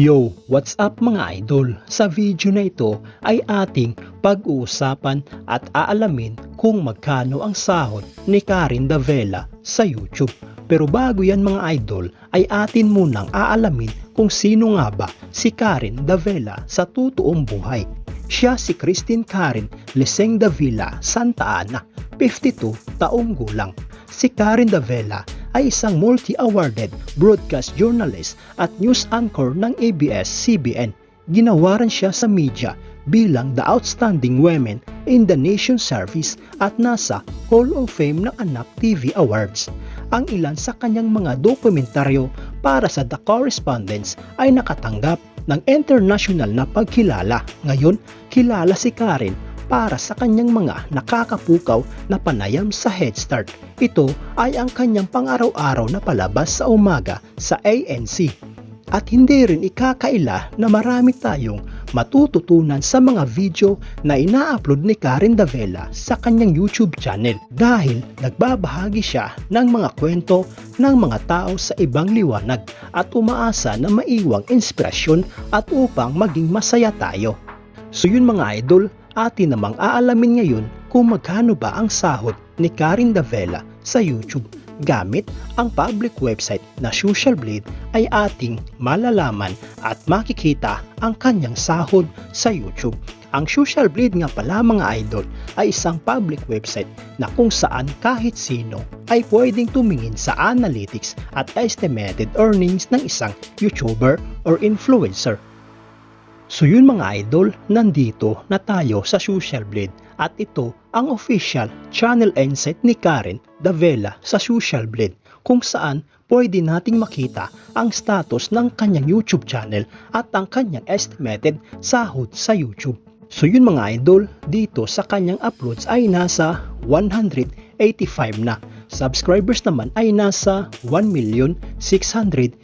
Yo, what's up mga idol? Sa video na ito ay ating pag-uusapan at aalamin kung magkano ang sahod ni Karin Davela sa YouTube. Pero bago yan mga idol ay atin munang aalamin kung sino nga ba si Karin Davela sa totoong buhay. Siya si Christine Karin Leseng Davila Santa Ana, 52 taong gulang. Si Karin Davela ay isang multi-awarded broadcast journalist at news anchor ng ABS-CBN. Ginawaran siya sa media bilang the outstanding women in the nation service at nasa Hall of Fame ng Anak TV Awards. Ang ilan sa kanyang mga dokumentaryo para sa The Correspondence ay nakatanggap ng international na pagkilala. Ngayon, kilala si Karen para sa kanyang mga nakakapukaw na panayam sa Head Start. Ito ay ang kanyang pang-araw-araw na palabas sa umaga sa ANC. At hindi rin ikakaila na marami tayong matututunan sa mga video na ina-upload ni Karen Davela sa kanyang YouTube channel dahil nagbabahagi siya ng mga kwento ng mga tao sa ibang liwanag at umaasa na maiwang inspirasyon at upang maging masaya tayo. So yun mga idol, atin namang aalamin ngayon kung magkano ba ang sahod ni Karin Davela sa YouTube. Gamit ang public website na Social Blade ay ating malalaman at makikita ang kanyang sahod sa YouTube. Ang Social Blade nga pala mga idol ay isang public website na kung saan kahit sino ay pwedeng tumingin sa analytics at estimated earnings ng isang YouTuber or influencer So yun mga idol, nandito na tayo sa Social Blade at ito ang official channel insight ni Karen Davela sa Social Blade kung saan pwede nating makita ang status ng kanyang YouTube channel at ang kanyang estimated sahod sa YouTube. So yun mga idol, dito sa kanyang uploads ay nasa 185 na. Subscribers naman ay nasa 1,660,000.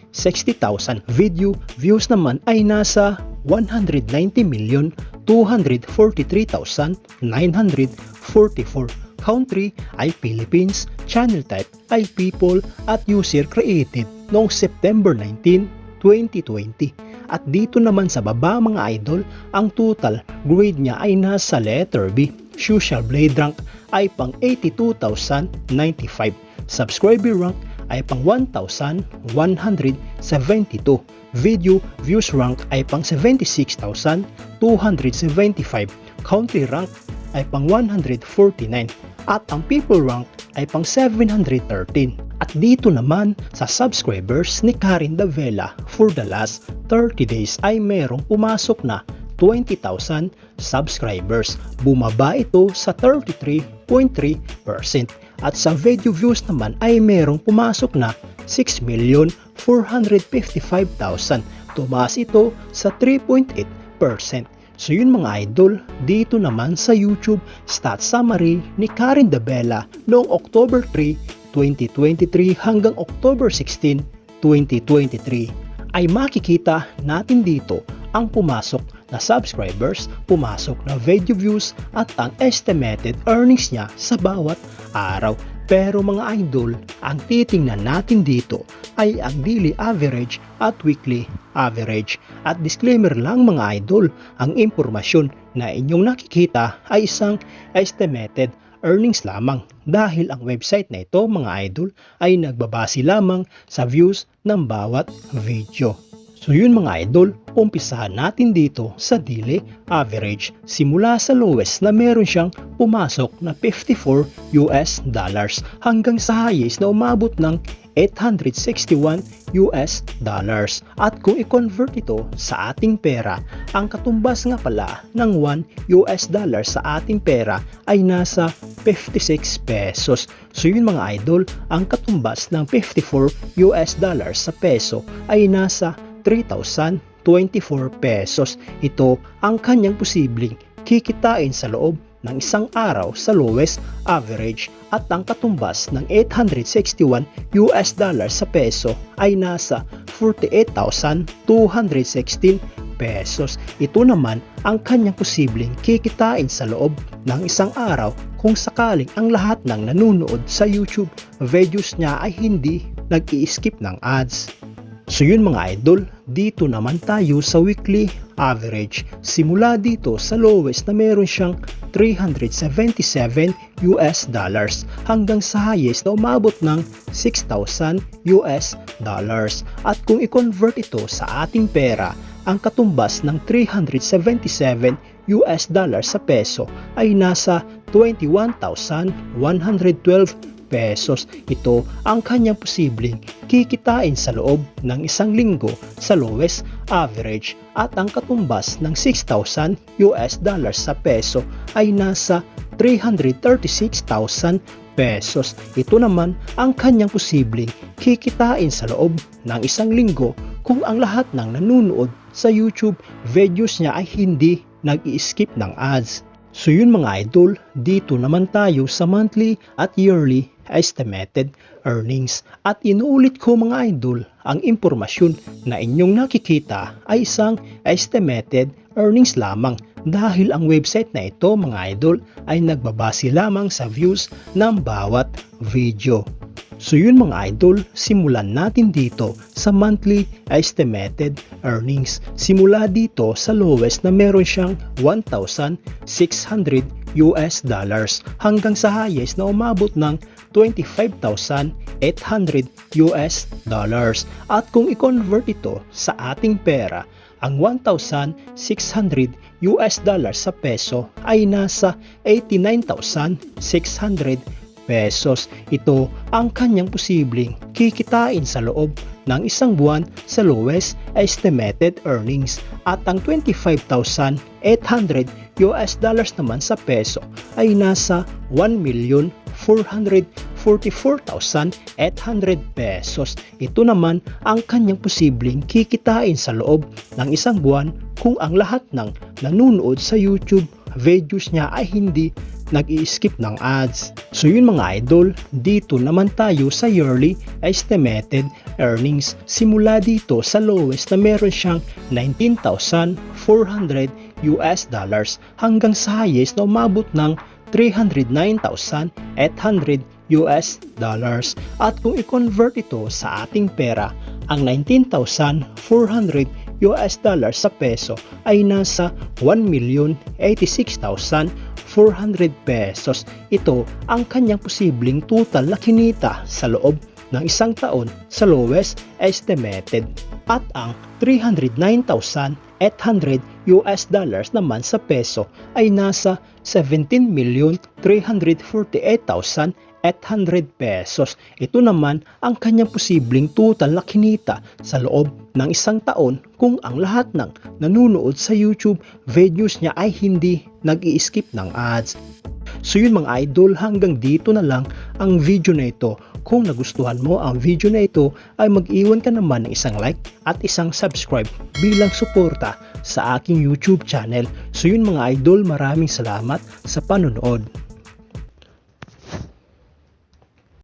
Video views naman ay nasa 190,243,944. Country ay Philippines, channel type ay people at user created noong September 19, 2020. At dito naman sa baba mga idol, ang total grade niya ay nasa letter B. Social Blade rank ay pang 82,095. Subscriber rank ay pang 1,172. Video views rank ay pang 76,275. Country rank ay pang 149. At ang people rank ay pang 713. At dito naman sa subscribers ni Karin Davela for the last 30 days ay merong pumasok na 20,000 subscribers. Bumaba ito sa 33.3%. At sa video views naman ay merong pumasok na 6,455,000. Tumaas ito sa 3.8%. So yun mga idol, dito naman sa YouTube stat summary ni Karen Dabella noong October 3, 2023 hanggang October 16, 2023 ay makikita natin dito ang pumasok na subscribers, pumasok na video views at ang estimated earnings niya sa bawat araw. Pero mga idol, ang titingnan natin dito ay ang daily average at weekly average. At disclaimer lang mga idol, ang impormasyon na inyong nakikita ay isang estimated earnings lamang dahil ang website na ito mga idol ay nagbabase lamang sa views ng bawat video. So yun mga idol, umpisahan natin dito sa daily average simula sa lowest na meron siyang pumasok na 54 US dollars hanggang sa highest na umabot ng 861 US dollars. At kung i-convert ito sa ating pera, ang katumbas nga pala ng 1 US dollar sa ating pera ay nasa 56 pesos. So yun mga idol, ang katumbas ng 54 US dollars sa peso ay nasa 3,024 pesos. Ito ang kanyang posibleng kikitain sa loob ng isang araw sa lowest average at ang katumbas ng 861 US dollars sa peso ay nasa 48,216 pesos. Ito naman ang kanyang posibleng kikitain sa loob ng isang araw kung sakaling ang lahat ng nanonood sa YouTube videos niya ay hindi nag-i-skip ng ads. So yun mga idol, dito naman tayo sa weekly average. Simula dito sa lowest na meron siyang 377 US dollars hanggang sa highest na umabot ng 6,000 US dollars. At kung i-convert ito sa ating pera, ang katumbas ng 377 US dollars sa peso ay nasa 21,112 pesos. Ito ang kanyang posibleng kikitain sa loob ng isang linggo sa lowest average at ang katumbas ng 6,000 US dollars sa peso ay nasa 336,000 pesos. Ito naman ang kanyang posibleng kikitain sa loob ng isang linggo kung ang lahat ng nanonood sa YouTube videos niya ay hindi nag-i-skip ng ads. So yun mga idol, dito naman tayo sa monthly at yearly estimated earnings. At inuulit ko mga idol, ang impormasyon na inyong nakikita ay isang estimated earnings lamang dahil ang website na ito mga idol ay nagbabase lamang sa views ng bawat video. So yun mga idol, simulan natin dito sa monthly estimated earnings. Simula dito sa lowest na meron siyang 1,600 US dollars hanggang sa highest na umabot ng 25,800 US dollars. At kung i-convert ito sa ating pera, ang 1,600 US dollars sa peso ay nasa 89,600 pesos. Ito ang kanyang posibleng kikitain sa loob ng isang buwan sa lowest estimated earnings at ang 25,800 US dollars naman sa peso ay nasa 1,444,800 pesos. Ito naman ang kanyang posibleng kikitain sa loob ng isang buwan kung ang lahat ng nanonood sa YouTube videos niya ay hindi nag-i-skip ng ads. So yun mga idol, dito naman tayo sa yearly estimated earnings. Simula dito sa lowest na meron siyang 19,400 US dollars hanggang sa highest na umabot ng 309,800 US dollars. At kung i-convert ito sa ating pera, ang 19,400 US dollars sa peso ay nasa 1,086,400 pesos. Ito ang kanyang posibleng total na kinita sa loob ng isang taon sa lowest estimated at ang 309,800 US dollars naman sa peso ay nasa 17,348,800 pesos. Ito naman ang kanyang posibleng total na kinita sa loob ng isang taon kung ang lahat ng nanonood sa YouTube videos niya ay hindi nag-i-skip ng ads. So yun mga idol, hanggang dito na lang ang video na ito. Kung nagustuhan mo ang video na ito ay mag-iwan ka naman ng isang like at isang subscribe bilang suporta sa aking YouTube channel. So yun mga idol, maraming salamat sa panonood.